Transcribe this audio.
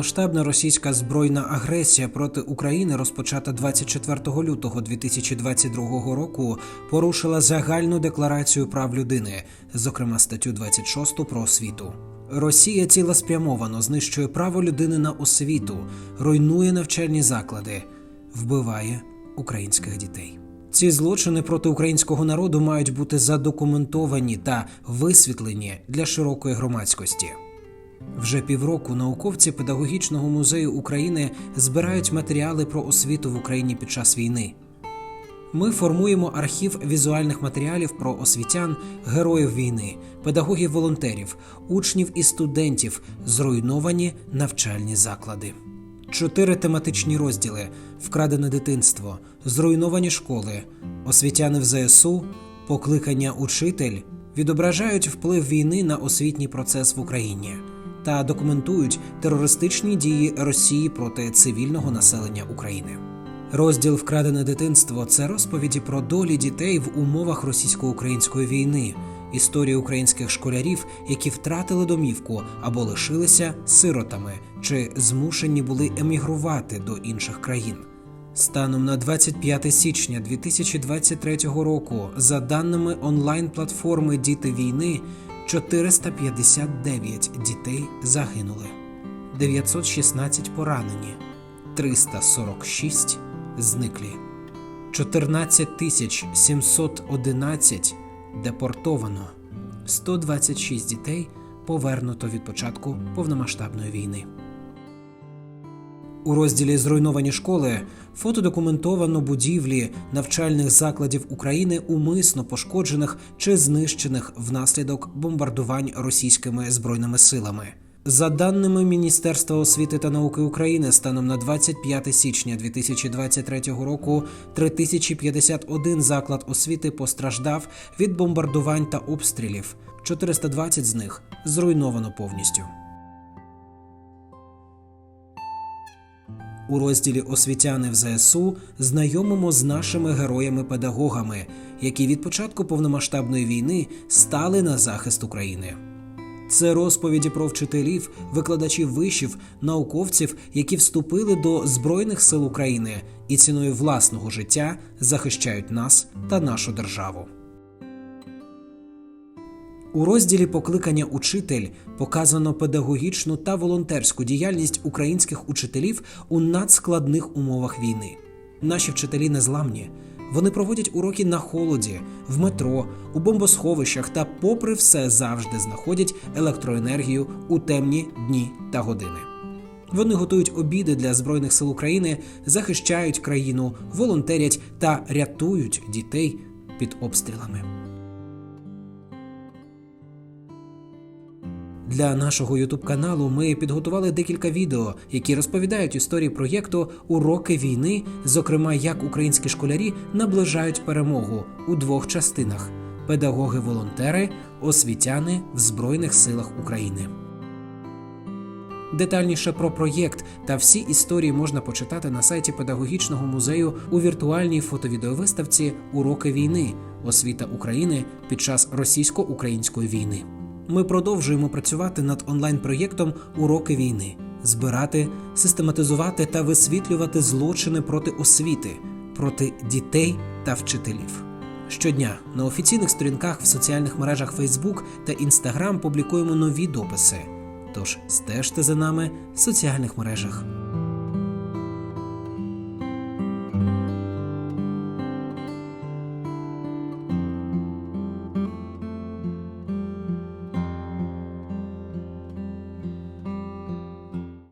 Повномасштабна російська збройна агресія проти України, розпочата 24 лютого 2022 року, порушила загальну декларацію прав людини, зокрема статтю 26 про освіту. Росія цілеспрямовано знищує право людини на освіту, руйнує навчальні заклади, вбиває українських дітей. Ці злочини проти українського народу мають бути задокументовані та висвітлені для широкої громадськості. Вже півроку науковці педагогічного музею України збирають матеріали про освіту в Україні під час війни. Ми формуємо архів візуальних матеріалів про освітян, героїв війни, педагогів-волонтерів, учнів і студентів, зруйновані навчальні заклади. Чотири тематичні розділи: вкрадене дитинство, зруйновані школи, освітяни в ЗСУ, покликання учитель відображають вплив війни на освітній процес в Україні та документують терористичні дії Росії проти цивільного населення України. Розділ Вкрадене дитинство це розповіді про долі дітей в умовах російсько-української війни, історії українських школярів, які втратили домівку або лишилися сиротами чи змушені були емігрувати до інших країн. Станом на 25 січня 2023 року, за даними онлайн-платформи Діти війни, 459 дітей загинули, 916 поранені, 346 зниклі, 14 тисяч 711 депортовано, 126 дітей повернуто від початку повномасштабної війни. У розділі Зруйновані школи фотодокументовано будівлі навчальних закладів України умисно пошкоджених чи знищених внаслідок бомбардувань російськими збройними силами. За даними Міністерства освіти та науки України, станом на 25 січня 2023 року 3051 заклад освіти постраждав від бомбардувань та обстрілів. 420 з них зруйновано повністю. У розділі Освітяни в ЗСУ знайомимо з нашими героями-педагогами, які від початку повномасштабної війни стали на захист України. Це розповіді про вчителів, викладачів вишів, науковців, які вступили до Збройних сил України і ціною власного життя захищають нас та нашу державу. У розділі Покликання учитель показано педагогічну та волонтерську діяльність українських учителів у надскладних умовах війни. Наші вчителі незламні. Вони проводять уроки на холоді, в метро, у бомбосховищах та, попри все, завжди знаходять електроенергію у темні дні та години. Вони готують обіди для Збройних сил України, захищають країну, волонтерять та рятують дітей під обстрілами. Для нашого ютуб каналу ми підготували декілька відео, які розповідають історії проєкту Уроки війни, зокрема, як українські школярі наближають перемогу у двох частинах: педагоги-волонтери, освітяни в Збройних силах України. Детальніше про проєкт та всі історії можна почитати на сайті педагогічного музею у віртуальній фотовідеовиставці Уроки війни, освіта України під час російсько-української війни. Ми продовжуємо працювати над онлайн-проєктом Уроки війни, збирати, систематизувати та висвітлювати злочини проти освіти, проти дітей та вчителів. Щодня на офіційних сторінках в соціальних мережах Facebook та Instagram публікуємо нові дописи. Тож стежте за нами в соціальних мережах.